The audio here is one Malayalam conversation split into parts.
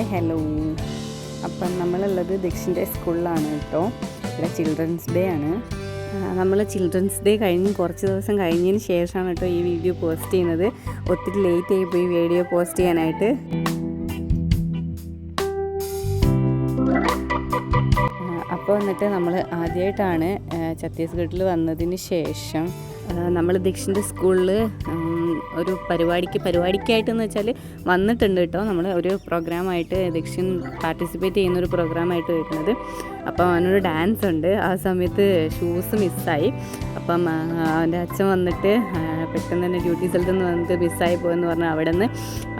ഹായ് ഹലോ അപ്പം നമ്മളുള്ളത് ദക്ഷിന്റെ സ്കൂളിലാണ് കേട്ടോ. ഇവിടെ ചിൽഡ്രൻസ് ഡേ ആണ്. നമ്മൾ ചിൽഡ്രൻസ് ഡേ കഴിഞ്ഞ് കുറച്ച് ദിവസം കഴിഞ്ഞതിന് ശേഷമാണ് കേട്ടോ ഈ വീഡിയോ പോസ്റ്റ് ചെയ്യുന്നത്. ഒത്തിരി ലേറ്റ് ആയി പോയി വീഡിയോ പോസ്റ്റ് ചെയ്യാനായിട്ട്. അപ്പോൾ വന്നിട്ട് നമ്മൾ ആദ്യമായിട്ടാണ് ഛത്തീസ്ഗഡിൽ വന്നതിന് ശേഷം നമ്മൾ ദക്ഷിന്റെ സ്കൂളിൽ ഒരു പരിപാടിക്ക് പരിപാടിക്കായിട്ടെന്ന് വെച്ചാൽ വന്നിട്ടുണ്ട് കേട്ടോ. നമ്മൾ ഒരു പ്രോഗ്രാമായിട്ട് ദക്ഷിൺ പാർട്ടിസിപ്പേറ്റ് ചെയ്യുന്ന ഒരു പ്രോഗ്രാമായിട്ട് വരുന്നത്. അപ്പോൾ അവനൊരു ഡാൻസ് ഉണ്ട്. ആ സമയത്ത് ഷൂസ് മിസ്സായി. അപ്പം അവന്റെ അച്ഛൻ വന്നിട്ട് പെട്ടെന്ന് തന്നെ ഡ്യൂട്ടി സ്ഥലത്ത് നിന്ന് വന്നിട്ട് മിസ്സായി പോയെന്ന് പറഞ്ഞാൽ അവിടെ നിന്ന്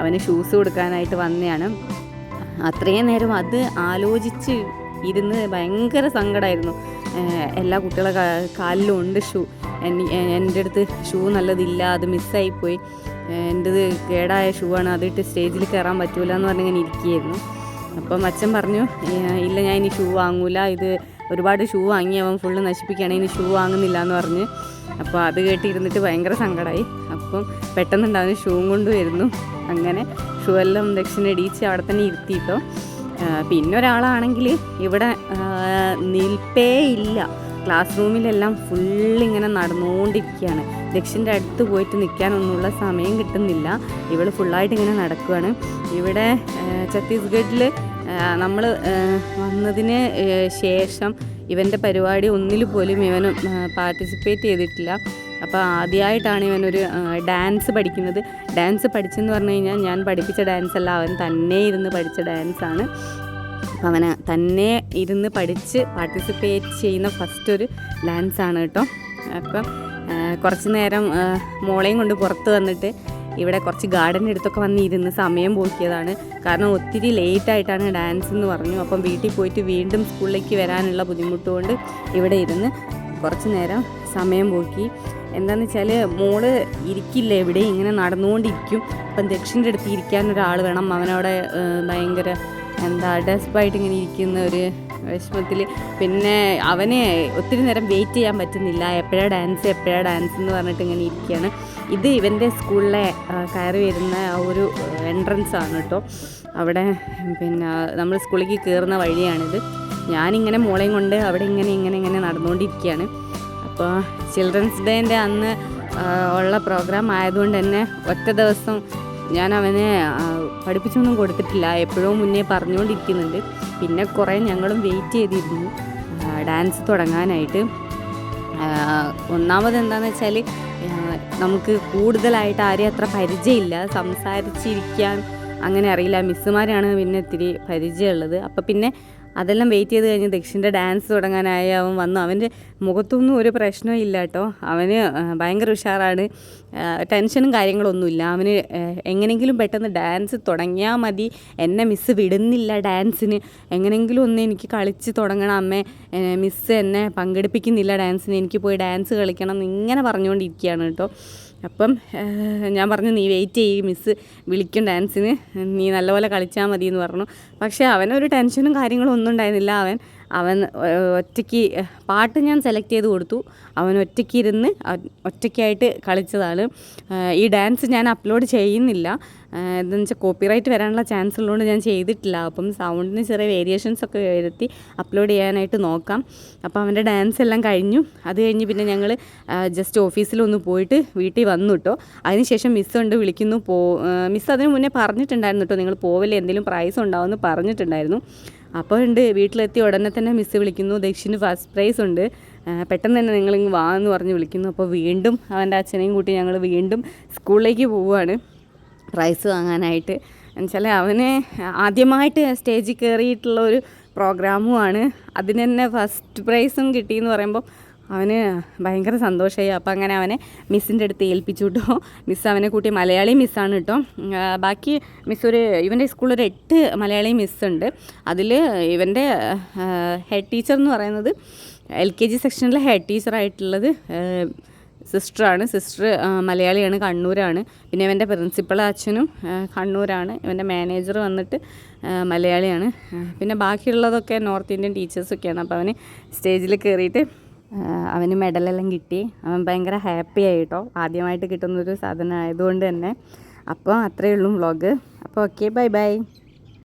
അവന് ഷൂസ് കൊടുക്കാനായിട്ട് വന്നതാണ് അത്രയും നേരം അത് ആലോചിച്ച് ഇരുന്ന് ഭയങ്കര സങ്കടമായിരുന്നു എല്ലാ കുട്ടികളെ കാലിലും ഉണ്ട് ഷൂ. എന്റെ അടുത്ത് ഷൂ നല്ലതില്ല അത് മിസ്സായിപ്പോയി. എന്റെത് കേടായ ഷൂ ആണ് അതിട്ട് സ്റ്റേജിൽ കയറാൻ പറ്റൂല എന്ന് പറഞ്ഞ് ഇങ്ങനെ ഇരിക്കുകയായിരുന്നു. അപ്പം അച്ഛൻ പറഞ്ഞു ഇല്ല ഞാൻ ഇനി ഷൂ വാങ്ങൂല ഇത് ഒരുപാട് ഷൂ വാങ്ങി അവൻ ഫുള്ള് നശിപ്പിക്കുകയാണ് ഇനി ഷൂ വാങ്ങുന്നില്ല എന്ന് പറഞ്ഞ്. അപ്പോൾ അത് കേട്ടിരുന്നിട്ട് ഭയങ്കര സങ്കടമായി അപ്പം പെട്ടെന്നുണ്ടാവുന്ന ഷൂവും കൊണ്ട് വരുന്നു അങ്ങനെ ഷൂ എല്ലാം ദക്ഷിണ ഇടിച്ച് അവിടെ തന്നെ ഇരുത്തിയിട്ടോ പിന്നെ ഒരാളാണെങ്കിൽ ഇവിടെ നിൽപ്പേ ഇല്ല. ക്ലാസ് റൂമിലെല്ലാം ഫുള്ളിങ്ങനെ നടന്നുകൊണ്ടിരിക്കുകയാണ് ദക്ഷിന്റെ അടുത്ത് പോയിട്ട് നിൽക്കാനൊന്നുമുള്ള സമയം കിട്ടുന്നില്ല. ഇവൾ ഫുള്ളായിട്ട് ഇങ്ങനെ നടക്കുകയാണ് ഇവിടെ ഛത്തീസ്ഗഡിൽ നമ്മൾ വന്നതിന് ശേഷം ഇവന്റെ പരിപാടി ഒന്നിൽ പോലും ഇവൻ പാർട്ടിസിപ്പേറ്റ് ചെയ്തിട്ടില്ല. അപ്പോൾ ആദ്യമായിട്ടാണ് ഇവനൊരു ഡാൻസ് പഠിക്കുന്നത്. ഡാൻസ് പഠിച്ചെന്ന് പറഞ്ഞു കഴിഞ്ഞാൽ ഞാൻ പഠിപ്പിച്ച ഡാൻസ് അല്ല. അവൻ തന്നെ ഇരുന്ന് പഠിച്ച ഡാൻസാണ് അപ്പം അവന് തന്നെ ഇരുന്ന് പഠിച്ച് പാർട്ടിസിപ്പേറ്റ് ചെയ്യുന്ന ഫസ്റ്റ് ഒരു ഡാൻസാണ് കേട്ടോ. അപ്പം കുറച്ച് നേരം മോളെയും കൊണ്ട് പുറത്ത് വന്നിട്ട് ഇവിടെ കുറച്ച് ഗാർഡൻ അടുത്തൊക്കെ വന്ന് ഇരുന്ന് സമയം പോക്കിയതാണ്. കാരണം ഒത്തിരി ലേറ്റായിട്ടാണ് ഡാൻസ് എന്ന് പറഞ്ഞു. അപ്പം വീട്ടിൽ പോയിട്ട് വീണ്ടും സ്കൂളിലേക്ക് വരാനുള്ള ബുദ്ധിമുട്ടുകൊണ്ട് ഇവിടെ ഇരുന്ന് കുറച്ച് നേരം സമയം പോക്കി. എന്താണെന്ന് വെച്ചാൽ മോൾ ഇരിക്കില്ല എവിടെ ഇങ്ങനെ നടന്നുകൊണ്ടിരിക്കും. അപ്പം ദക്ഷിന്റെ അടുത്ത് ഇരിക്കാൻ ഒരാൾ വേണം. അവനവിടെ ഭയങ്കര എന്താ ഡെസ്പായിട്ട് ഇങ്ങനെ ഇരിക്കുന്ന ഒരു വിഷമത്തിൽ പിന്നെ അവനെ ഒത്തിരി നേരം വെയിറ്റ് ചെയ്യാൻ പറ്റുന്നില്ല. എപ്പോഴാണ് ഡാൻസ് എപ്പോഴാണ് ഡാൻസ് എന്ന് പറഞ്ഞിട്ട് ഇങ്ങനെ ഇരിക്കുകയാണ്. ഇത് ഇവന്റെ സ്കൂളിലെ കയറി വരുന്ന ഒരു എൻട്രൻസ് ആണ് കേട്ടോ. അവിടെ പിന്നെ നമ്മൾ സ്കൂളിലേക്ക് കയറുന്ന വഴിയാണിത്. ഞാനിങ്ങനെ മോളെയും കൊണ്ട് അവിടെ ഇങ്ങനെ ഇങ്ങനെ ഇങ്ങനെ നടന്നുകൊണ്ടിരിക്കുകയാണ്. അപ്പോൾ ചിൽഡ്രൻസ് ഡേന്റെ അന്ന് ഉള്ള പ്രോഗ്രാം ആയതുകൊണ്ട് തന്നെ ഒറ്റ ദിവസം ഞാൻ അവനെ പഠിപ്പിച്ചൊന്നും കൊടുത്തിട്ടില്ല. എപ്പോഴും മുന്നേ പറഞ്ഞുകൊണ്ടിരിക്കുന്നുണ്ട്. പിന്നെ കുറേ ഞങ്ങളും വെയിറ്റ് ചെയ്തിരുന്നു. ഡാൻസ് തുടങ്ങാനായിട്ട്. ഒന്നാമത് എന്താണെന്ന് വെച്ചാൽ നമുക്ക് കൂടുതലായിട്ട് ആരെയും അത്ര പരിചയമില്ല. സംസാരിച്ചിരിക്കാൻ അങ്ങനെ അറിയില്ല. മിസ്സുമാരാണ് പിന്നെ ഇത്തിരി പരിചയമുള്ളത്. അപ്പോൾ പിന്നെ അതെല്ലാം വെയിറ്റ് ചെയ്ത് കഴിഞ്ഞ് ദക്ഷിന്റെ ഡാൻസ് തുടങ്ങാനായി അവൻ വന്നു. അവന്റെ മുഖത്തൊന്നും ഒരു പ്രശ്നവും ഇല്ല കേട്ടോ. അവന് ഭയങ്കര ഉഷാറാണ്. ടെൻഷനും കാര്യങ്ങളൊന്നുമില്ല അവന് എങ്ങനെങ്കിലും പെട്ടെന്ന് ഡാൻസ് തുടങ്ങിയാൽ മതി. എന്നെ മിസ്സ് വിടുന്നില്ല ഡാൻസിന് എങ്ങനെങ്കിലും ഒന്ന് എനിക്ക് കളിച്ച് തുടങ്ങണം അമ്മേ. മിസ്സ് എന്നെ പങ്കെടുപ്പിക്കുന്നില്ല ഡാൻസിന് എനിക്ക് പോയി ഡാൻസ് കളിക്കണം ഇങ്ങനെ പറഞ്ഞുകൊണ്ടിരിക്കുകയാണ് കേട്ടോ. അപ്പം ഞാൻ പറഞ്ഞു നീ വെയിറ്റ് ചെയ്യും മിസ് വിളിക്കും ഡാൻസിന് നീ. നല്ലപോലെ കളിച്ചാൽ മതി എന്ന് പറഞ്ഞു. പക്ഷേ അവനൊരു ടെൻഷനും കാര്യങ്ങളും ഒന്നും ഉണ്ടായിരുന്നില്ല. അവൻ അവൻ ഒറ്റയ്ക്ക് പാട്ട് ഞാൻ സെലക്ട് ചെയ്ത് കൊടുത്തു. അവൻ ഒറ്റയ്ക്ക് ഇരുന്ന് ഒറ്റയ്ക്കായിട്ട് കളിച്ചതാണ്. ഈ ഡാൻസ് ഞാൻ അപ്ലോഡ് ചെയ്യുന്നില്ല. എന്താണെന്ന് വെച്ചാൽ കോപ്പിറൈറ്റ് വരാനുള്ള ചാൻസ് ഉള്ളതുകൊണ്ട് ഞാൻ ചെയ്തിട്ടില്ല. അപ്പം സൗണ്ടിന് ചെറിയ വേരിയേഷൻസ് ഒക്കെ വരുത്തി അപ്ലോഡ് ചെയ്യാനായിട്ട് നോക്കാം. അപ്പോൾ അവന്റെ ഡാൻസ് എല്ലാം കഴിഞ്ഞു. അത് കഴിഞ്ഞ് പിന്നെ ഞങ്ങൾ ജസ്റ്റ് ഓഫീസിലൊന്ന് പോയിട്ട് വീട്ടിൽ വന്നു കേട്ടോ അതിനുശേഷം മിസ് ഉണ്ട് വിളിക്കുന്നു. പോ മിസ് അതിന് മുന്നേ പറഞ്ഞിട്ടുണ്ടായിരുന്നു കേട്ടോ നിങ്ങൾ പോവല്ലേ എന്തെങ്കിലും പ്രൈസ് ഉണ്ടാവുമെന്ന് പറഞ്ഞിട്ടുണ്ടായിരുന്നു. അപ്പോൾ ഉണ്ട് വീട്ടിലെത്തി ഉടനെ തന്നെ മിസ് വിളിക്കുന്നു. ദക്ഷിന് ഫസ്റ്റ് പ്രൈസ് ഉണ്ട്. പെട്ടെന്ന് തന്നെ നിങ്ങളിങ്ങ് വാ എന്ന് പറഞ്ഞ് വിളിക്കുന്നു. അപ്പോൾ വീണ്ടും അവന്റെ അച്ഛനെയും കൂട്ടി ഞങ്ങൾ വീണ്ടും സ്കൂളിലേക്ക് പോവുകയാണ്. പ്രൈസ് വാങ്ങാനായിട്ട്. എന്നുവെച്ചാൽ അവന് ആദ്യമായിട്ട് സ്റ്റേജിൽ കയറിയിട്ടുള്ള ഒരു പ്രോഗ്രാമുമാണ് അതിന് തന്നെ ഫസ്റ്റ് പ്രൈസും കിട്ടിയെന്ന് പറയുമ്പോൾ അവന് ഭയങ്കര സന്തോഷമായി. അപ്പോൾ അങ്ങനെ അവനെ മിസ്സിന്റെ അടുത്ത് ഏൽപ്പിച്ചു കേട്ടോ മിസ് അവനെ കൂട്ടി മലയാളി മിസ്സാണ് കേട്ടോ ബാക്കി മിസ് ഒരു ഇവന്റെ സ്കൂളിൽ ഒരു എട്ട് മലയാളി മിസ്സുണ്ട് അതിൽ ഇവന്റെ ഹെഡ് ടീച്ചർ എന്ന് പറയുന്നത് എൽ കെ ജി സെക്ഷനിലെ ഹെഡ് ടീച്ചറായിട്ടുള്ളത് സിസ്റ്ററാണ് സിസ്റ്റർ മലയാളിയാണ് കണ്ണൂരാണ്. പിന്നെ ഇവന്റെ പ്രിൻസിപ്പൾ അച്ഛനും കണ്ണൂരാണ്. ഇവന്റെ മാനേജർ വന്നിട്ട് മലയാളിയാണ്. പിന്നെ ബാക്കിയുള്ളതൊക്കെ നോർത്ത് ഇന്ത്യൻ ടീച്ചേഴ്സൊക്കെയാണ് അപ്പോൾ അവന് സ്റ്റേജിൽ കയറിയിട്ട് അവന് മെഡലെല്ലാം കിട്ടി. അവൻ ഭയങ്കര ഹാപ്പി ആയിട്ടോ. ആദ്യമായിട്ട് കിട്ടുന്നൊരു സാധനം ആയതുകൊണ്ട് തന്നെ. അപ്പോൾ അത്രയേ ഉള്ളൂ വ്ളോഗ്. അപ്പോൾ ഓക്കെ ബൈ ബൈ.